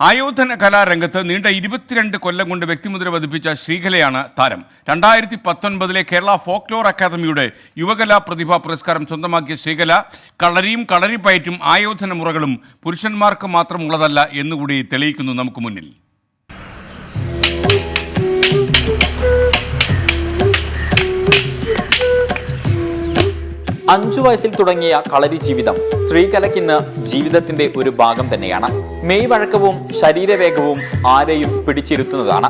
ആയോധന കലാരംഗത്ത് നീണ്ട ഇരുപത്തിരണ്ട് കൊല്ലം കൊണ്ട് വ്യക്തിമുദ്ര പതിപ്പിച്ച ശ്രീകലയാണ് താരം. രണ്ടായിരത്തി പത്തൊൻപതിലെ കേരള ഫോക്ലോർ അക്കാദമിയുടെ യുവകലാ പ്രതിഭാ പുരസ്കാരം സ്വന്തമാക്കിയ ശ്രീകല കളരിയും കളരിപ്പയറ്റും ആയോധന മുറകളും പുരുഷന്മാർക്ക് മാത്രമുള്ളതല്ല എന്നുകൂടി തെളിയിക്കുന്നു നമുക്ക് മുന്നിൽ. അഞ്ചു വയസ്സിൽ തുടങ്ങിയ കളരി ജീവിതം സ്ത്രീകലയ്ക്കിന്ന് ജീവിതത്തിന്റെ ഒരു ഭാഗം തന്നെയാണ്. മെയ് വഴക്കവും ശരീരവേഗവും ആരെയും പിടിച്ചിരുത്തുന്നതാണ്.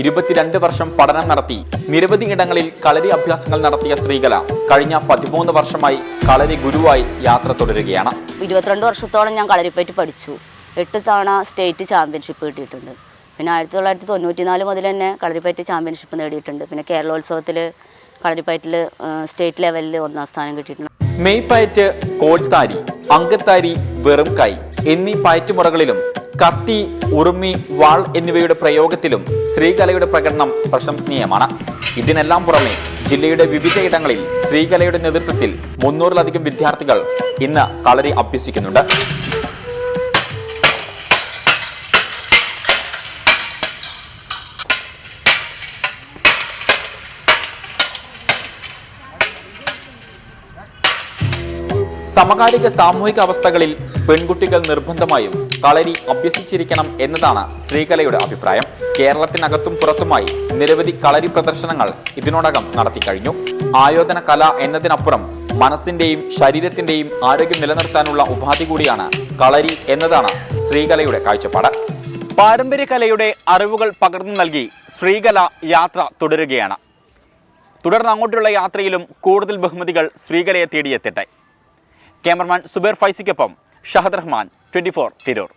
ഇരുപത്തിരണ്ട് വർഷം പഠനം നടത്തി നിരവധി ഇടങ്ങളിൽ കളരി അഭ്യാസങ്ങൾ നടത്തിയ സ്ത്രീകല കഴിഞ്ഞ പതിമൂന്ന് വർഷമായി കളരി ഗുരുവായി യാത്ര തുടരുകയാണ്. ഇരുപത്തിരണ്ട് വർഷത്തോളം ഞാൻ കളരിപ്പറ്റി പഠിച്ചു. എട്ട് തവണ സ്റ്റേറ്റ് ചാമ്പ്യൻഷിപ്പ് കിട്ടിയിട്ടുണ്ട്. പിന്നെ ആയിരത്തി തൊള്ളായിരത്തി തൊണ്ണൂറ്റി നാല് മുതൽ തന്നെ കളരിപ്പയറ്റ് ചാമ്പ്യൻഷിപ്പ് നേടിയിട്ടുണ്ട്. പിന്നെ കേരളോത്സവത്തിൽ കളരിപ്പയറ്റിൽ സ്റ്റേറ്റ് ലെവലിൽ ഒന്നാം സ്ഥാനം കിട്ടിയിട്ടുണ്ട്. മെയ് പയറ്റ് കോൽത്താരി അങ്കത്താരി വെറും കൈ എന്നീ പയറ്റുമുറകളിലും കത്തി ഉറുമി വാൾ എന്നിവയുടെ പ്രയോഗത്തിലും ശ്രീകലയുടെ പ്രകടനം പ്രശംസനീയമാണ്. ഇതിനെല്ലാം പുറമെ ജില്ലയുടെ വിവിധയിടങ്ങളിൽ ശ്രീകലയുടെ നേതൃത്വത്തിൽ മുന്നൂറിലധികം വിദ്യാർത്ഥികൾ ഇന്ന് കളരി അഭ്യസിക്കുന്നുണ്ട്. സമകാലിക സാമൂഹിക അവസ്ഥകളിൽ പെൺകുട്ടികൾ നിർബന്ധമായും കളരി അഭ്യസിച്ചിരിക്കണം എന്നതാണ് ശ്രീകലയുടെ അഭിപ്രായം. കേരളത്തിനകത്തും പുറത്തുമായി നിരവധി കളരി പ്രദർശനങ്ങൾ ഇതിനോടകം നടത്തിക്കഴിഞ്ഞു ആയോധന കല എന്നതിനപ്പുറം മനസ്സിന്റെയും ശരീരത്തിന്റെയും ആരോഗ്യം നിലനിർത്താനുള്ള ഉപാധി കൂടിയാണ് കളരി എന്നതാണ് ശ്രീകലയുടെ കാഴ്ചപ്പാട്. പാരമ്പര്യ കലയുടെ അറിവുകൾ പകർന്നു നൽകി ശ്രീകല യാത്ര തുടരുകയാണ്. തുടർന്ന് അങ്ങോട്ടുള്ള യാത്രയിലും കൂടുതൽ ബഹുമതികൾ ശ്രീകലയെ തേടിയെത്തട്ടെ. ക്യാമറമാൻ സുബേർ ഫൈസിക്കൊപ്പം ഷഹദ് റഹ്മാൻ ട്വന്റി ഫോർ തിരൂർ.